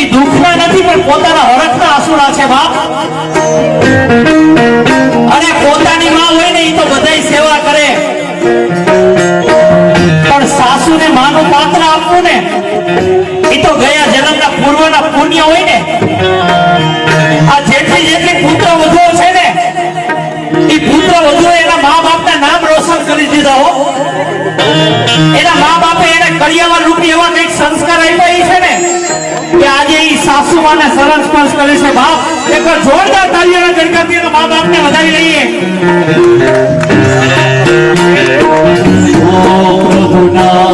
એ દુઃખના નથી, પણ પોતાના હરખના આંસુડા છે, બાપ. અને પોતાની માં હોય ને એ તો બધાય સેવા કરે. પણ સાસુને માનું પાત્ર આપવું ને એ તો ગયા જન્મના પૂર્વના પુણ્ય હોય ને, આ જેટલી જેટલી પુત્ર વધુઓ છે ને એ પુત્ર વધુ એના મા બાપના નામ રોશન કરી દીધા હો. એના મા બાપે એને કરિયાવર રૂપી સાસુમાને સરળ સ્પર્શ કરે છે બાપ. એક જોરદાર તાળીઓના ગણકારથી એના મા બાપને વધાવી લઈએ. પ્રભુના